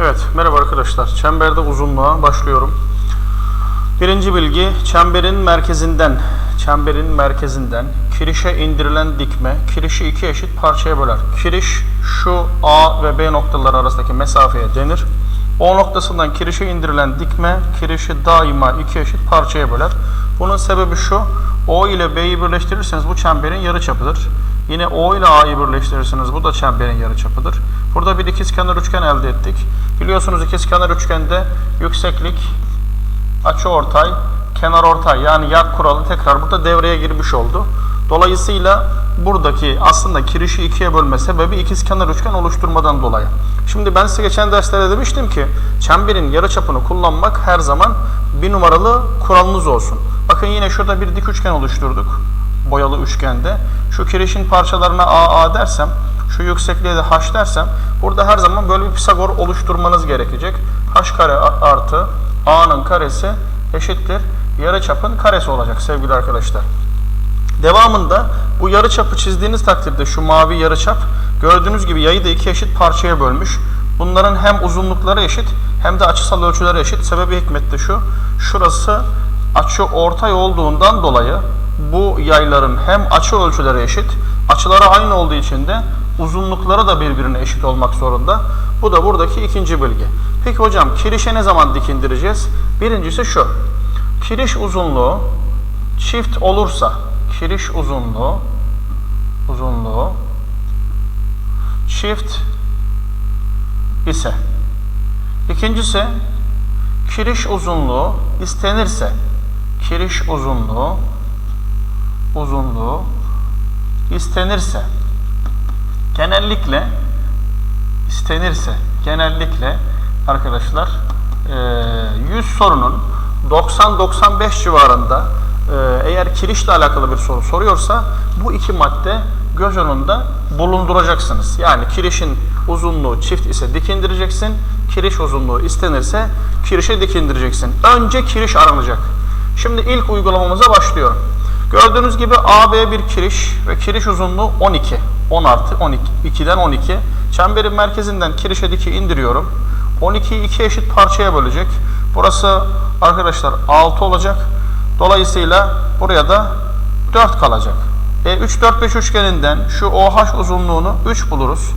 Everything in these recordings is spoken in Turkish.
Evet, merhaba arkadaşlar. Çemberde uzunluğa başlıyorum. Birinci bilgi, çemberin merkezinden, çemberin merkezinden kirişe indirilen dikme, kirişi iki eşit parçaya böler. Kiriş, şu A ve B noktaları arasındaki mesafeye denir. O noktasından kirişe indirilen dikme, kirişi daima iki eşit parçaya böler. Bunun sebebi şu, O ile B'yi birleştirirseniz bu çemberin yarıçapıdır. Yine O ile A'yı birleştirirseniz bu da çemberin yarıçapıdır. Burada bir ikizkenar üçgen elde ettik. Biliyorsunuz ikizkenar üçgende yükseklik, açı ortay, kenar ortay yani yak kuralı tekrar burada devreye girmiş oldu. Dolayısıyla buradaki aslında kirişi ikiye bölme sebebi ikizkenar üçgen oluşturmadan dolayı. Şimdi ben size geçen derslerde demiştim ki çemberin yarıçapını kullanmak her zaman bir numaralı kuralınız olsun. Bakın yine şurada bir dik üçgen oluşturduk boyalı üçgende. Şu kirişin parçalarına AA dersem, şu yüksekliğe de H dersem, burada her zaman böyle bir Pisagor oluşturmanız gerekecek. H kare artı A'nın karesi eşittir. Yarıçapın karesi olacak sevgili arkadaşlar. Devamında bu yarıçapı çizdiğiniz takdirde şu mavi yarıçap gördüğünüz gibi yayı da iki eşit parçaya bölmüş. Bunların hem uzunlukları eşit hem de açısal ölçüleri eşit. Sebebi hikmet de şu. Şurası açı ortay olduğundan dolayı bu yayların hem açı ölçüleri eşit, açıları aynı olduğu için de uzunlukları da birbirine eşit olmak zorunda. Bu da buradaki ikinci bilgi. Peki hocam kirişe ne zaman dik indireceğiz? Birincisi şu. Kiriş uzunluğu çift olursa, kiriş uzunluğu uzunluğu çift ise İkincisi kiriş uzunluğu istenirse kiriş uzunluğu uzunluğu istenirse genellikle istenirse genellikle arkadaşlar e, 100 sorunun 90-95 civarında e, eğer kirişle alakalı bir soru soruyorsa bu iki madde göz önünde bulunduracaksınız. Yani kirişin uzunluğu çift ise dik indireceksin. Kiriş uzunluğu istenirse kirişe dik indireceksin. Önce kiriş aranacak. Şimdi ilk uygulamamıza başlıyorum. Gördüğünüz gibi AB bir kiriş ve kiriş uzunluğu 12. 10 artı 12. 2'den 12. Çemberin merkezinden kirişe diki indiriyorum. 12'yi iki eşit parçaya bölecek. Burası arkadaşlar 6 olacak. Dolayısıyla buraya da 4 kalacak. E, 3, 4, 5 üçgeninden şu OH uzunluğunu 3 buluruz.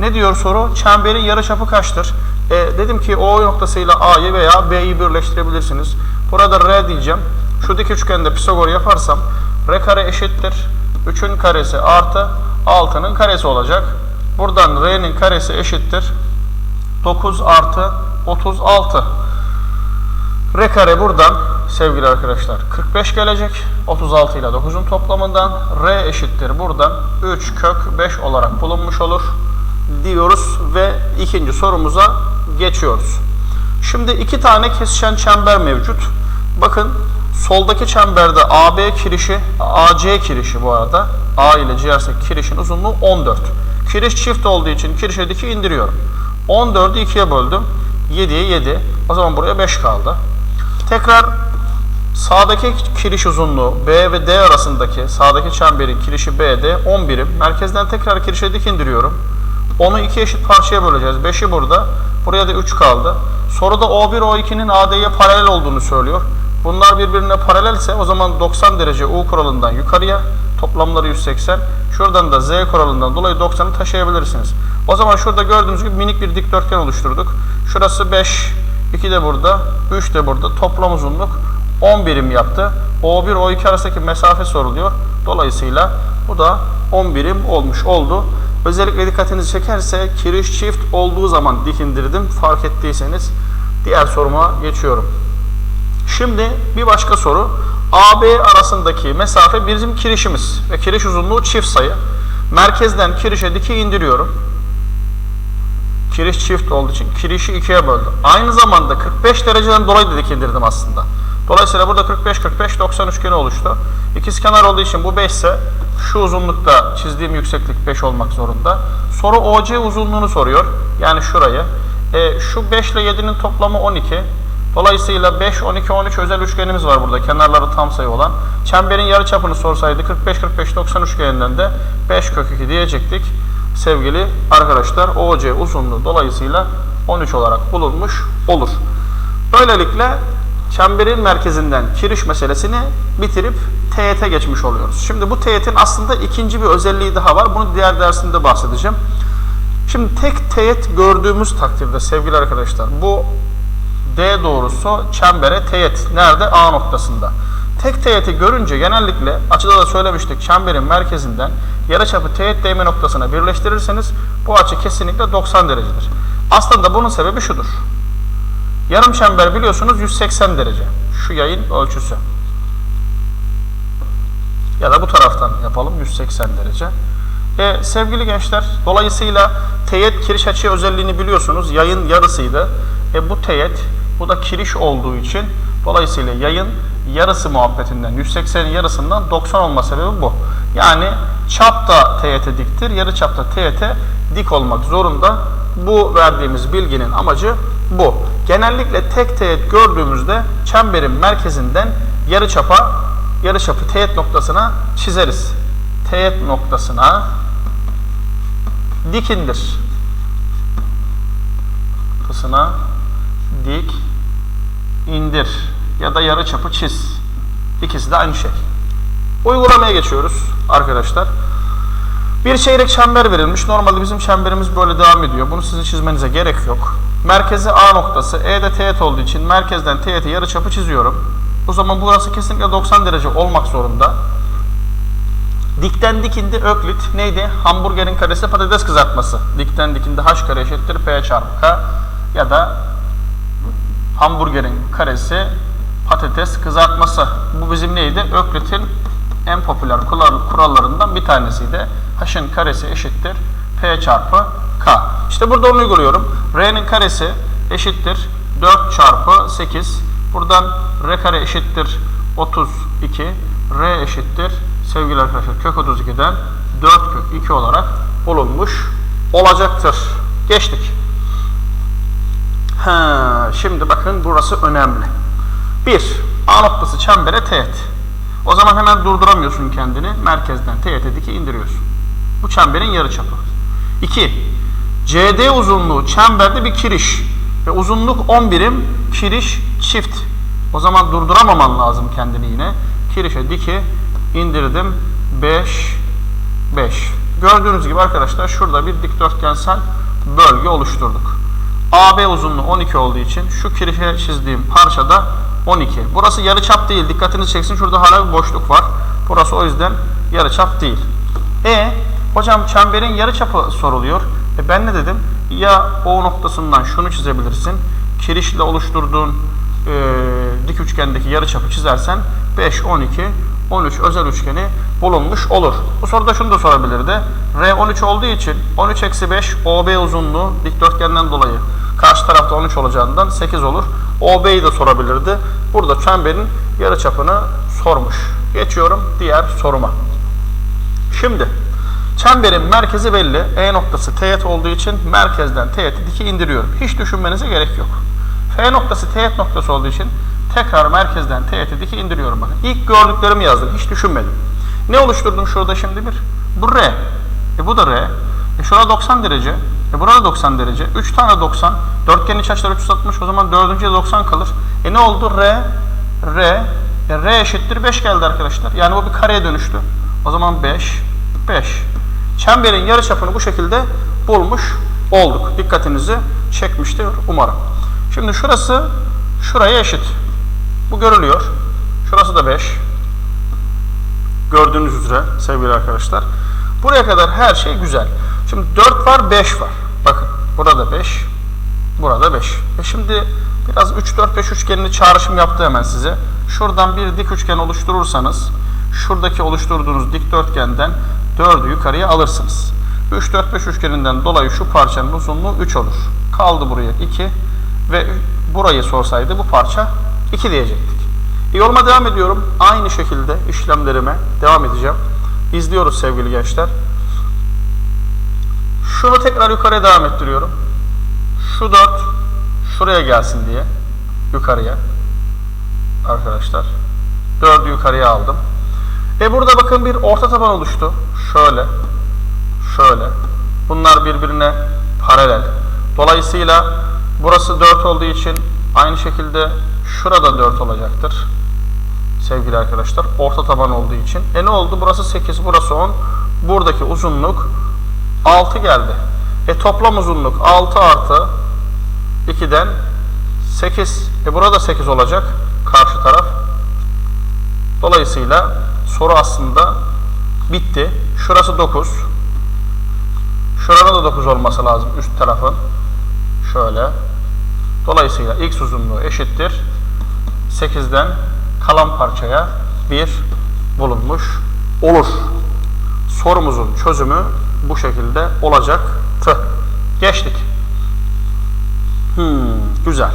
Ne diyor soru? Çemberin yarıçapı kaçtır? E, dedim ki O noktasıyla A'yı veya B'yi birleştirebilirsiniz. Burada R diyeceğim. Şu dik üçgende Pisagor yaparsam R kare eşittir. 3'ün karesi artı 6'nın karesi olacak. Buradan R'nin karesi eşittir. 9 artı 36. R kare buradan sevgili arkadaşlar 45 gelecek. 36 ile 9'un toplamından R eşittir buradan 3 kök 5 olarak bulunmuş olur diyoruz ve ikinci sorumuza geçiyoruz. Şimdi iki tane kesişen çember mevcut. Bakın soldaki çemberde AB kirişi, AC kirişi bu arada. A ile C arasındaki kirişin uzunluğu 14. Kiriş çift olduğu için kirişe diki indiriyorum. 14'ü 2'ye böldüm. 7'ye 7. O zaman buraya 5 kaldı. Tekrar sağdaki kiriş uzunluğu B ve D arasındaki sağdaki çemberin kirişi BD 10 birim. Merkezden tekrar kirişe dik indiriyorum. Onu iki eşit parçaya böleceğiz. 5'i burada. Buraya da 3 kaldı. Soruda O1 O2'nin AD'ye paralel olduğunu söylüyor. Bunlar birbirine paralelse o zaman 90 derece U kuralından yukarıya toplamları 180. Şuradan da Z kuralından dolayı 90'ı taşıyabilirsiniz. O zaman şurada gördüğünüz gibi minik bir dikdörtgen oluşturduk. Şurası 5, 2 de burada, 3 de burada. Toplam uzunluk 10 birim yaptı. O1 O2 arasındaki mesafe soruluyor. Dolayısıyla bu da 10 birim olmuş oldu. Özellikle dikkatinizi çekerse kiriş çift olduğu zaman dik indirdim. Fark ettiyseniz diğer soruma geçiyorum. Şimdi bir başka soru. AB arasındaki mesafe bizim kirişimiz ve kiriş uzunluğu çift sayı. Merkezden kirişe diki indiriyorum. Kiriş çift olduğu için kirişi ikiye böldüm. Aynı zamanda 45 dereceden dolayı da dik indirdim aslında. Dolayısıyla burada 45 45 90 üçgeni oluştu. İkizkenar olduğu için bu 5 ise şu uzunlukta çizdiğim yükseklik 5 olmak zorunda. Soru OC uzunluğunu soruyor. Yani şurayı. E, şu 5 ile 7'nin toplamı 12. Dolayısıyla 5, 12, 13 özel üçgenimiz var burada. Kenarları tam sayı olan. Çemberin yarıçapını sorsaydı 45, 45, 90 üçgeninden de 5 kök 2 diyecektik. Sevgili arkadaşlar OC uzunluğu dolayısıyla 13 olarak bulunmuş olur. Böylelikle çemberin merkezinden kiriş meselesini bitirip teğete geçmiş oluyoruz. Şimdi bu teğetin aslında ikinci bir özelliği daha var. Bunu diğer dersimde bahsedeceğim. Şimdi tek teğet gördüğümüz takdirde sevgili arkadaşlar bu D doğrusu çembere teğet. Nerede? A noktasında. Tek teğeti görünce genellikle açıda da söylemiştik çemberin merkezinden yarıçapı teğet değme noktasına birleştirirseniz bu açı kesinlikle 90 derecedir. Aslında bunun sebebi şudur. Yarım çember biliyorsunuz 180 derece. Şu yayın ölçüsü. Ya da bu taraftan yapalım 180 derece. E, sevgili gençler, dolayısıyla teğet kiriş açı özelliğini biliyorsunuz. Yayın yarısıydı. E, bu teğet, bu da kiriş olduğu için dolayısıyla yayın yarısı muhabbetinden, 180'in yarısından 90 olma sebebi bu. Yani çap da teğete diktir, yarı çap da teğete dik olmak zorunda. Bu verdiğimiz bilginin amacı bu. Genellikle tek teğet gördüğümüzde çemberin merkezinden yarı çapa, yarı çapı teğet noktasına çizeriz. Teğet noktasına dik indir. Noktasına dik indir ya da yarı çapı çiz. İkisi de aynı şey. Uygulamaya geçiyoruz arkadaşlar. Bir çeyrek çember verilmiş. Normalde bizim çemberimiz böyle devam ediyor. Bunu sizin çizmenize gerek yok. Merkezi A noktası. E'de teğet olduğu için merkezden teğete yarı çapı çiziyorum. O zaman burası kesinlikle 90 derece olmak zorunda. Dikten dikindi öklit neydi? Hamburgerin karesi patates kızartması. Dikten dikindi h kare eşittir p çarpı k ya da hamburgerin karesi patates kızartması. Bu bizim neydi? Öklit'in en popüler kural- kurallarından bir tanesiydi. H'ın karesi eşittir P çarpı K. İşte burada onu uyguluyorum. R'nin karesi eşittir 4 çarpı 8. Buradan R kare eşittir 32. R eşittir sevgili arkadaşlar kök 32'den 4 kök 2 olarak bulunmuş olacaktır. Geçtik. Ha, şimdi bakın burası önemli. 1. A noktası çembere teğet. O zaman hemen durduramıyorsun kendini. Merkezden teğete diki indiriyorsun. Bu çemberin yarıçapı. 2. CD uzunluğu çemberde bir kiriş. Ve uzunluk 10 birim kiriş çift. O zaman durduramaman lazım kendini yine. Kirişe diki indirdim. 5 5. Gördüğünüz gibi arkadaşlar şurada bir dikdörtgensel bölge oluşturduk. AB uzunluğu 12 olduğu için şu kirişe çizdiğim parçada 12. Burası yarıçap değil. Dikkatinizi çeksin. Şurada hala bir boşluk var. Burası o yüzden yarıçap değil. E hocam çemberin yarıçapı soruluyor. E ben ne dedim? Ya O noktasından şunu çizebilirsin. Kirişle oluşturduğun e, dik üçgendeki yarıçapı çizersen 5, 12, 13 özel üçgeni bulunmuş olur. Bu soruda şunu da sorabilirdi. R 13 olduğu için 13 eksi 5 OB uzunluğu dikdörtgenden dolayı karşı tarafta 13 olacağından 8 olur. OB'yi de sorabilirdi. Burada çemberin yarıçapını sormuş. Geçiyorum diğer soruma. Şimdi çemberin merkezi belli. E noktası teğet olduğu için merkezden teğeti diki indiriyorum. Hiç düşünmenize gerek yok. F noktası teğet noktası olduğu için tekrar merkezden teğeti diki indiriyorum bakın. İlk gördüklerimi yazdım. Hiç düşünmedim. Ne oluşturdum şurada şimdi bir? Bu R. E bu da R. E şurada 90 derece. E burada 90 derece. 3 tane 90. Dörtgenin iç açıları 360. O zaman dördüncüye 90 kalır. E ne oldu? R, R, e R eşittir 5 geldi arkadaşlar. Yani bu bir kareye dönüştü. O zaman 5, 5. Çemberin yarıçapını bu şekilde bulmuş olduk. Dikkatinizi çekmiştir umarım. Şimdi şurası şuraya eşit. Bu görülüyor. Şurası da 5. Gördüğünüz üzere sevgili arkadaşlar. Buraya kadar her şey güzel. Şimdi 4 var 5 var. Burada 5. Burada 5. E şimdi biraz 3 4 5 üçgenini çağrışım yaptı hemen size. Şuradan bir dik üçgen oluşturursanız şuradaki oluşturduğunuz dikdörtgenden 4'ü yukarıya alırsınız. 3 4 5 üçgeninden dolayı şu parçanın uzunluğu 3 olur. Kaldı buraya 2 ve burayı sorsaydı bu parça 2 diyecektik. Yoluma devam ediyorum. Aynı şekilde işlemlerime devam edeceğim. İzliyoruz sevgili gençler. Şunu tekrar yukarıya devam ettiriyorum. Şu 4 şuraya gelsin diye yukarıya arkadaşlar. 4'ü yukarıya aldım. E burada bakın bir orta taban oluştu. Şöyle. Şöyle. Bunlar birbirine paralel. Dolayısıyla Burası 4 olduğu için aynı şekilde şurada 4 olacaktır. Sevgili arkadaşlar. Orta taban olduğu için. E ne oldu? Burası 8, burası 10. Buradaki uzunluk 6 geldi. E toplam uzunluk 6 artı 2'den 8. E burada 8 olacak karşı taraf. Dolayısıyla soru aslında bitti. Şurası 9. Şurada da 9 olması lazım üst tarafın. Şöyle. Dolayısıyla x uzunluğu eşittir. 8'den kalan parçaya 1 bulunmuş olur. Sorumuzun çözümü bu şekilde olacaktı. Geçtik. Hmm, güzel.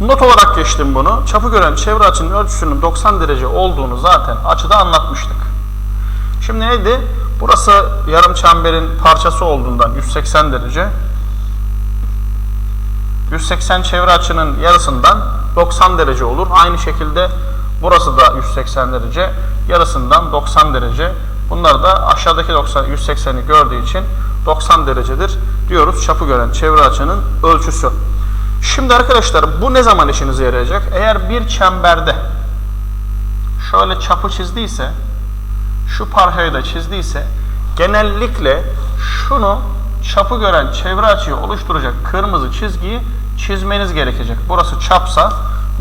Not olarak geçtim bunu. Çapı gören çevre açının ölçüsünün 90 derece olduğunu zaten açıda anlatmıştık. Şimdi neydi? Burası yarım çemberin parçası olduğundan 180 derece. 180 çevre açının yarısından 90 derece olur. Aynı şekilde burası da 180 derece. Yarısından 90 derece. Bunlar da aşağıdaki 90 180'i gördüğü için 90 derecedir diyoruz. Çapı gören çevre açının ölçüsü. Şimdi arkadaşlar bu ne zaman işinize yarayacak? Eğer bir çemberde şöyle çapı çizdiyse şu parçayı da çizdiyse genellikle şunu çapı gören çevre açıyı oluşturacak kırmızı çizgiyi çizmeniz gerekecek. Burası çapsa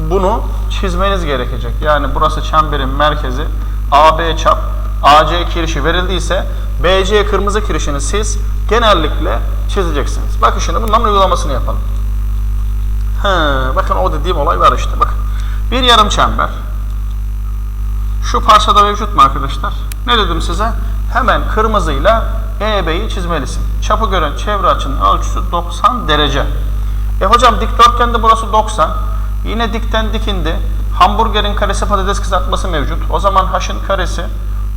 bunu çizmeniz gerekecek. Yani burası çemberin merkezi AB çap AC kirişi verildiyse BC kırmızı kirişini siz genellikle çizeceksiniz. Bakın şimdi bunların uygulamasını yapalım. He, bakın o dediğim olay var işte. Bakın. Bir yarım çember. Şu parçada mevcut mu arkadaşlar? Ne dedim size? Hemen kırmızıyla EB'yi çizmelisin. Çapı gören çevre açının ölçüsü 90 derece. E hocam dikdörtgende burası 90. Yine dikten dikindi. Hamburgerin karesi patates kızartması mevcut. O zaman h'ın karesi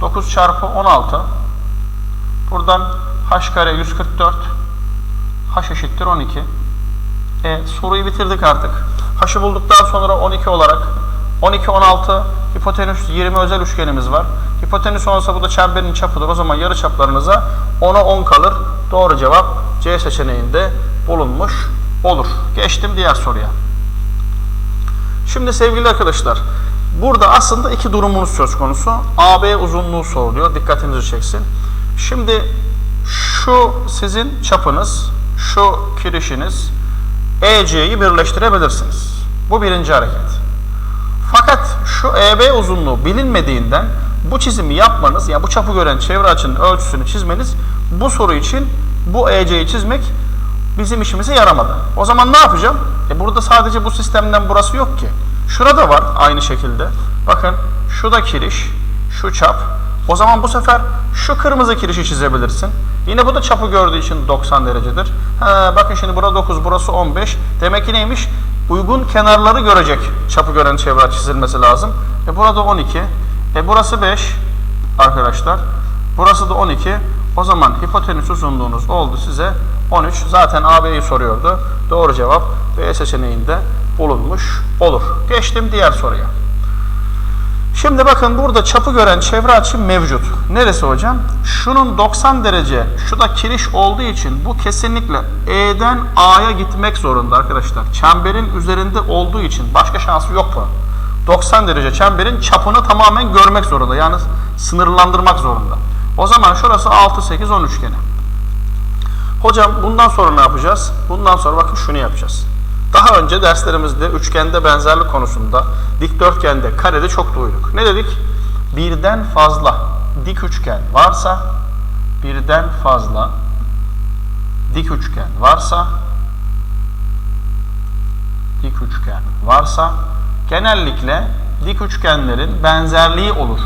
9 çarpı 16. Buradan h kare 144. h eşittir 12. E, soruyu bitirdik artık. H'ı bulduktan sonra 12 olarak 12, 16, hipotenüs 20 özel üçgenimiz var. Hipotenüs olsa bu da çemberin çapıdır. O zaman yarı çaplarınıza 10'a 10 kalır. Doğru cevap C seçeneğinde bulunmuş olur. Geçtim diğer soruya. Şimdi sevgili arkadaşlar, burada aslında iki durumunuz söz konusu. AB uzunluğu soruluyor. Dikkatinizi çeksin. Şimdi şu sizin çapınız, şu kirişiniz, EC'yi birleştirebilirsiniz. Bu birinci hareket. Fakat şu EB uzunluğu bilinmediğinden bu çizimi yapmanız, yani bu çapı gören çevre açının ölçüsünü çizmeniz bu soru için bu EC'yi çizmek bizim işimize yaramadı. O zaman ne yapacağım? E burada sadece bu sistemden burası yok ki. Şurada var aynı şekilde. Bakın şu kiriş, şu çap. O zaman bu sefer şu kırmızı kirişi çizebilirsin. Yine bu da çapı gördüğü için 90 derecedir. Ha, bakın şimdi burada 9, burası 15. Demek ki neymiş? Uygun kenarları görecek çapı gören çevre çizilmesi lazım. E burada 12. E burası 5 arkadaşlar. Burası da 12. O zaman hipotenüs uzunluğunuz oldu size 13. Zaten AB'yi soruyordu. Doğru cevap B seçeneğinde bulunmuş olur. Geçtim diğer soruya. Şimdi bakın burada çapı gören çevre açı mevcut. Neresi hocam? Şunun 90 derece, şu da kiriş olduğu için bu kesinlikle E'den A'ya gitmek zorunda arkadaşlar. Çemberin üzerinde olduğu için başka şansı yok bunun. 90 derece çemberin çapını tamamen görmek zorunda. Yani sınırlandırmak zorunda. O zaman şurası 6, 8, 10 üçgeni. Hocam bundan sonra ne yapacağız? Bundan sonra bakın şunu yapacağız. Daha önce derslerimizde üçgende benzerlik konusunda, dikdörtgende, karede çok duyduk. Ne dedik? Birden fazla dik üçgen varsa, birden fazla dik üçgen varsa, dik üçgen varsa, genellikle dik üçgenlerin benzerliği olur.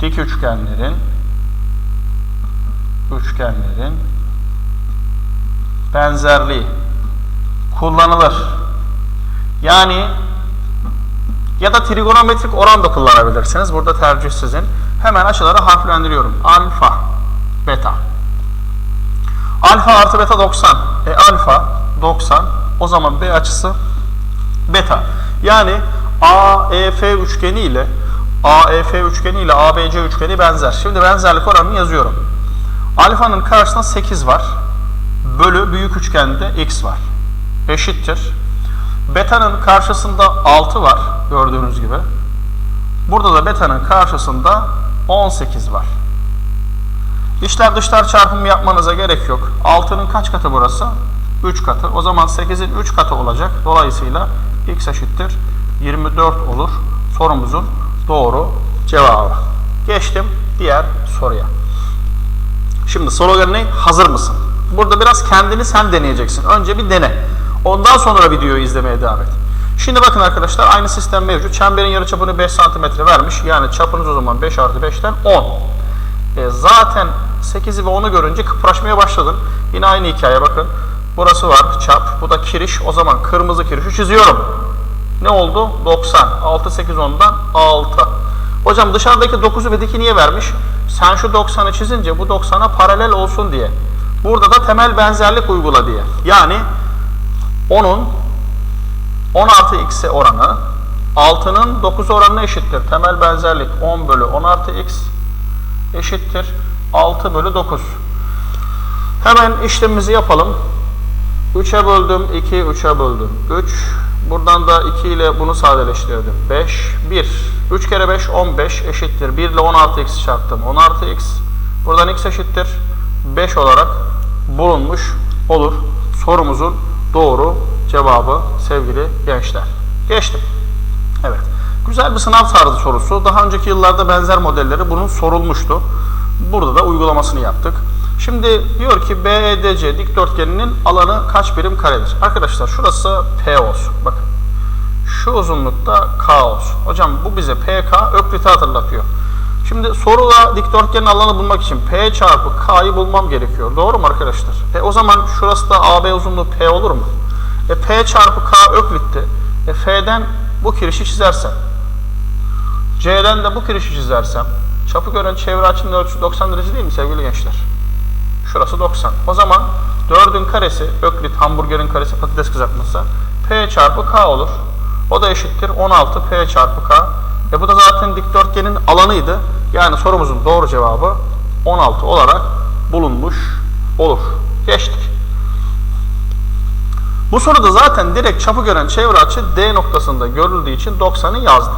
Dik üçgenlerin üçgenlerin benzerliği kullanılır. Yani ya da trigonometrik oran da kullanabilirsiniz. Burada tercih sizin. Hemen açıları harflendiriyorum. Alfa, beta. Alfa artı beta 90. E alfa 90. O zaman B açısı beta. Yani AEF üçgeni ile AEF üçgeni ile ABC üçgeni benzer. Şimdi benzerlik oranını yazıyorum. Alfanın karşısında 8 var. Bölü büyük üçgende x var. Eşittir. Beta'nın karşısında 6 var gördüğünüz gibi. Burada da beta'nın karşısında 18 var. İçler dışlar çarpımı yapmanıza gerek yok. 6'nın kaç katı burası? 3 katı. O zaman 8'in 3 katı olacak. Dolayısıyla x eşittir 24 olur. Sorumuzun doğru cevabı. Geçtim diğer soruya. Şimdi slogan ne? Hazır mısın? Burada biraz kendini sen deneyeceksin. Önce bir dene. Ondan sonra videoyu izlemeye devam et. Şimdi bakın arkadaşlar aynı sistem mevcut. Çemberin yarıçapını 5 cm vermiş. Yani çapınız o zaman 5 artı 5'ten 10. E, zaten 8'i ve 10'u görünce kıpraşmaya başladın. Yine aynı hikaye bakın. Burası var çap. Bu da kiriş. O zaman kırmızı kirişi çiziyorum. Ne oldu? 90. 6, 8, 10'dan 6. Hocam dışarıdaki 9'u ve diki niye vermiş? Sen şu 90'ı çizince bu 90'a paralel olsun diye. Burada da temel benzerlik uygula diye. Yani 10'un 10 artı x'e oranı 6'nın 9 oranına eşittir. Temel benzerlik 10 bölü 10 artı x eşittir 6 bölü 9. Hemen işlemimizi yapalım. 3'e böldüm, 2, 3'e böldüm. 3, buradan da 2 ile bunu sadeleştirdim. 5, 1. 3 kere 5, 15 eşittir. 1 ile 10 artı x çarptım. 10 artı x. Buradan x eşittir. 5 olarak bulunmuş olur. Sorumuzun doğru cevabı sevgili gençler. Geçtim. Evet. Güzel bir sınav tarzı sorusu. Daha önceki yıllarda benzer modelleri bunun sorulmuştu. Burada da uygulamasını yaptık. Şimdi diyor ki BEDC dikdörtgeninin alanı kaç birim karedir? Arkadaşlar şurası P olsun. Bakın. Şu uzunlukta K olsun. Hocam bu bize PK ökliti hatırlatıyor. Şimdi soruda dikdörtgenin alanı bulmak için P çarpı K'yı bulmam gerekiyor. Doğru mu arkadaşlar? E o zaman şurası da AB uzunluğu P olur mu? E P çarpı K öklitti. E F'den bu kirişi çizersem, C'den de bu kirişi çizersem, çapı gören çevre açının ölçüsü 90 derece değil mi sevgili gençler? Şurası 90. O zaman 4'ün karesi, öklit hamburgerin karesi patates kızartması P çarpı K olur. O da eşittir 16 P çarpı K. E bu da zaten dikdörtgenin alanıydı. Yani sorumuzun doğru cevabı 16 olarak bulunmuş olur. Geçtik. Bu soruda zaten direkt çapı gören çevre açı D noktasında görüldüğü için 90'ı yazdım.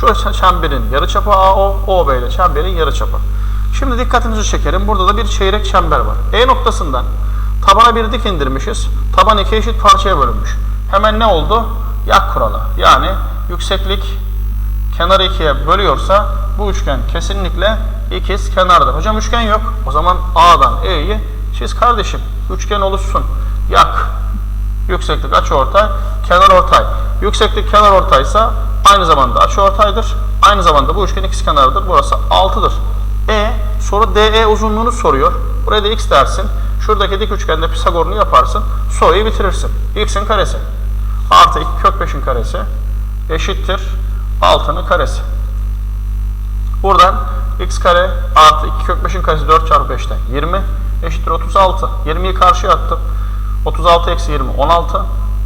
Şurası çemberin yarıçapı AO, OB ile çemberin yarıçapı. Şimdi dikkatinizi çekerim. Burada da bir çeyrek çember var. E noktasından tabana bir dik indirmişiz. Taban iki eşit parçaya bölünmüş. Hemen ne oldu? Yak kuralı. Yani yükseklik kenarı ikiye bölüyorsa bu üçgen kesinlikle ikiz kenardır. Hocam üçgen yok. O zaman A'dan E'yi çiz kardeşim. Üçgen oluşsun. Yak. Yükseklik açıortay, kenar ortay. Yükseklik kenar ortaysa aynı zamanda açıortaydır. Aynı zamanda bu üçgen ikiz kenarıdır. Burası 6'dır. E soru DE uzunluğunu soruyor. Buraya da x dersin. Şuradaki dik üçgende Pisagor'unu yaparsın. Soruyu bitirirsin. x'in karesi artı 2 kök 5'in karesi eşittir 6'nın karesi. Buradan x kare artı 2 kök 5'in karesi 4 çarpı 5'ten 20 eşittir 36. 20'yi karşıya attım. 36 eksi 20 16.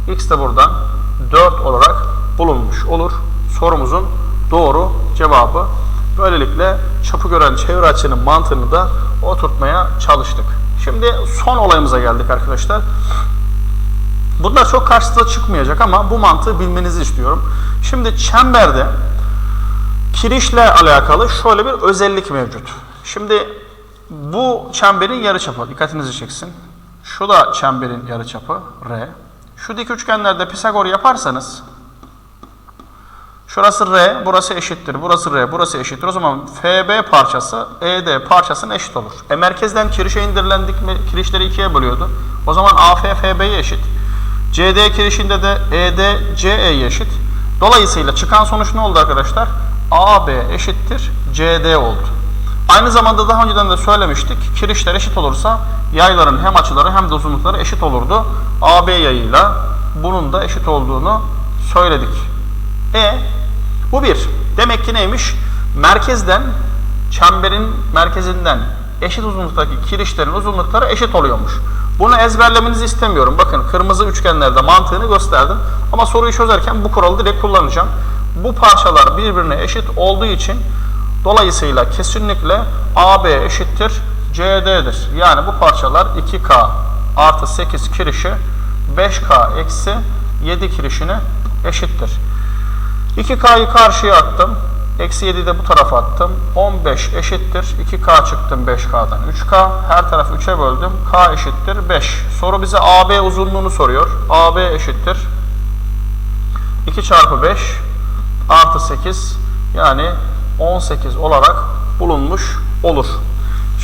X de buradan 4 olarak bulunmuş olur. Sorumuzun doğru cevabı. Böylelikle çapı gören çevre açının mantığını da oturtmaya çalıştık. Şimdi son olayımıza geldik arkadaşlar. Bunlar çok karşısına çıkmayacak ama bu mantığı bilmenizi istiyorum. Şimdi çemberde kirişle alakalı şöyle bir özellik mevcut. Şimdi bu çemberin yarıçapı dikkatinizi çeksin. Şu da çemberin yarıçapı R. Şu dik üçgenlerde Pisagor yaparsanız şurası R, burası eşittir. Burası R, burası eşittir. O zaman FB parçası ED parçasına eşit olur. E merkezden kirişe indirilen dikme kirişleri ikiye bölüyordu. O zaman AF FB'ye eşit. CD kirişinde de ED CE'ye eşit. Dolayısıyla çıkan sonuç ne oldu arkadaşlar? AB eşittir CD oldu. Aynı zamanda daha önceden de söylemiştik. Kirişler eşit olursa yayların hem açıları hem de uzunlukları eşit olurdu. AB yayıyla bunun da eşit olduğunu söyledik. E bu bir. Demek ki neymiş? Merkezden çemberin merkezinden eşit uzunluktaki kirişlerin uzunlukları eşit oluyormuş. Bunu ezberlemenizi istemiyorum. Bakın kırmızı üçgenlerde mantığını gösterdim. Ama soruyu çözerken bu kuralı direkt kullanacağım. Bu parçalar birbirine eşit olduğu için dolayısıyla kesinlikle AB eşittir CD'dir. Yani bu parçalar 2K artı 8 kirişi 5K eksi 7 kirişine eşittir. 2K'yı karşıya attım. Eksi 7'yi de bu tarafa attım. 15 eşittir. 2K çıktım 5K'dan 3K. Her tarafı 3'e böldüm. K eşittir 5. Soru bize AB uzunluğunu soruyor. AB eşittir. 2 çarpı 5 artı 8 yani 18 olarak bulunmuş olur.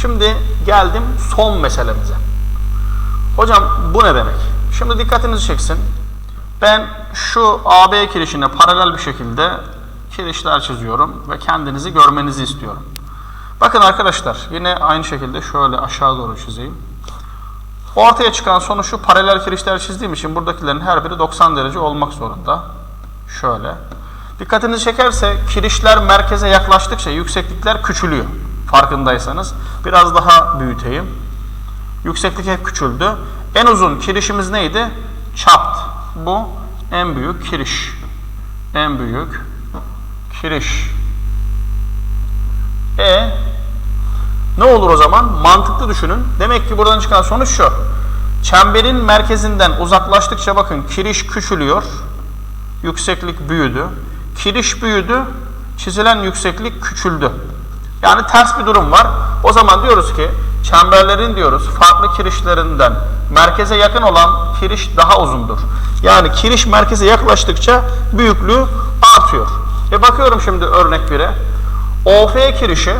Şimdi geldim son meselemize. Hocam bu ne demek? Şimdi dikkatinizi çeksin. Ben şu AB kirişine paralel bir şekilde kirişler çiziyorum ve kendinizi görmenizi istiyorum. Bakın arkadaşlar yine aynı şekilde şöyle aşağı doğru çizeyim. Ortaya çıkan sonuç şu paralel kirişler çizdiğim için buradakilerin her biri 90 derece olmak zorunda. Şöyle. Dikkatinizi çekerse kirişler merkeze yaklaştıkça yükseklikler küçülüyor. Farkındaysanız. Biraz daha büyüteyim. Yükseklik hep küçüldü. En uzun kirişimiz neydi? Çapt. Bu en büyük kiriş. En büyük kiriş. E ne olur o zaman? Mantıklı düşünün. Demek ki buradan çıkan sonuç şu. Çemberin merkezinden uzaklaştıkça bakın kiriş küçülüyor. Yükseklik büyüdü. Kiriş büyüdü. Çizilen yükseklik küçüldü. Yani ters bir durum var. O zaman diyoruz ki çemberlerin diyoruz farklı kirişlerinden merkeze yakın olan kiriş daha uzundur. Yani kiriş merkeze yaklaştıkça büyüklüğü artıyor. E bakıyorum şimdi örnek 1'e. OF kirişi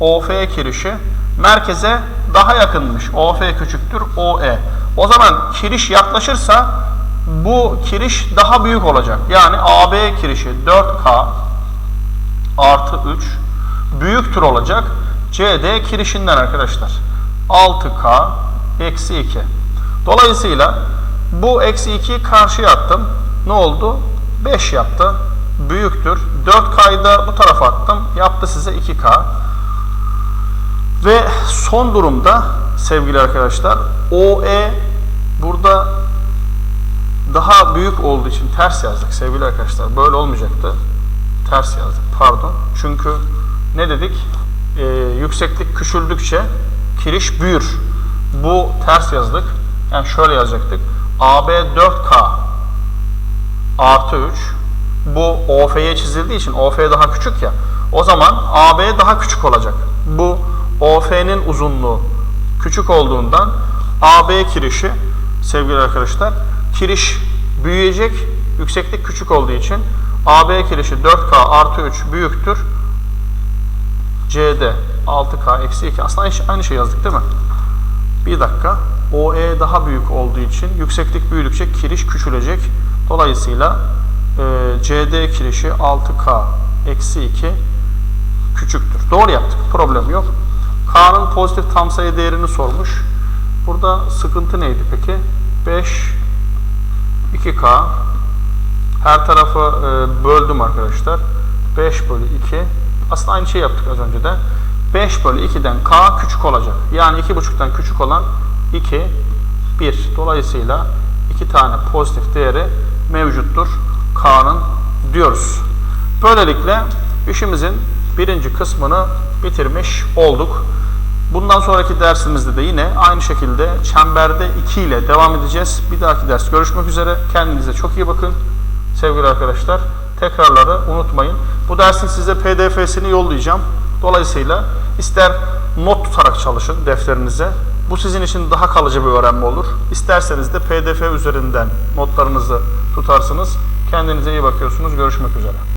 OF kirişi merkeze daha yakınmış. OF küçüktür OE. O zaman kiriş yaklaşırsa bu kiriş daha büyük olacak. Yani AB kirişi 4K artı 3 büyüktür olacak. CD kirişinden arkadaşlar. 6K eksi 2. Dolayısıyla bu eksi 2'yi karşıya attım. Ne oldu? 5 yaptı. Büyüktür. 4K'yı da bu tarafa attım. Yaptı size 2K. Ve son durumda sevgili arkadaşlar OE burada daha büyük olduğu için ters yazdık sevgili arkadaşlar. Böyle olmayacaktı. Ters yazdık. Pardon. Çünkü ne dedik? Ee, yükseklik küçüldükçe kiriş büyür. Bu ters yazdık. Yani şöyle yazacaktık. AB 4K artı 3 bu OF'ye çizildiği için OF daha küçük ya. O zaman AB daha küçük olacak. Bu OF'nin uzunluğu küçük olduğundan AB kirişi sevgili arkadaşlar kiriş büyüyecek yükseklik küçük olduğu için AB kirişi 4K artı 3 büyüktür. CD 6K eksi 2 aslında aynı- şey yazdık değil mi? Bir dakika. OE daha büyük olduğu için yükseklik büyüdükçe kiriş küçülecek. Dolayısıyla e, CD kirişi 6K eksi 2 küçüktür. Doğru yaptık. Problem yok. K'nın pozitif tam sayı değerini sormuş. Burada sıkıntı neydi peki? 5 2K her tarafı e, böldüm arkadaşlar. 5 bölü 2 aslında aynı şey yaptık az önce de. 5 bölü 2'den K küçük olacak. Yani 2,5'tan küçük olan 2, 1. Dolayısıyla 2 tane pozitif değeri mevcuttur K'nın diyoruz. Böylelikle işimizin birinci kısmını bitirmiş olduk. Bundan sonraki dersimizde de yine aynı şekilde çemberde 2 ile devam edeceğiz. Bir dahaki ders görüşmek üzere. Kendinize çok iyi bakın. Sevgili arkadaşlar tekrarları unutmayın. Bu dersin size pdf'sini yollayacağım. Dolayısıyla ister not tutarak çalışın defterinize. Bu sizin için daha kalıcı bir öğrenme olur. İsterseniz de pdf üzerinden notlarınızı tutarsınız. Kendinize iyi bakıyorsunuz. Görüşmek üzere.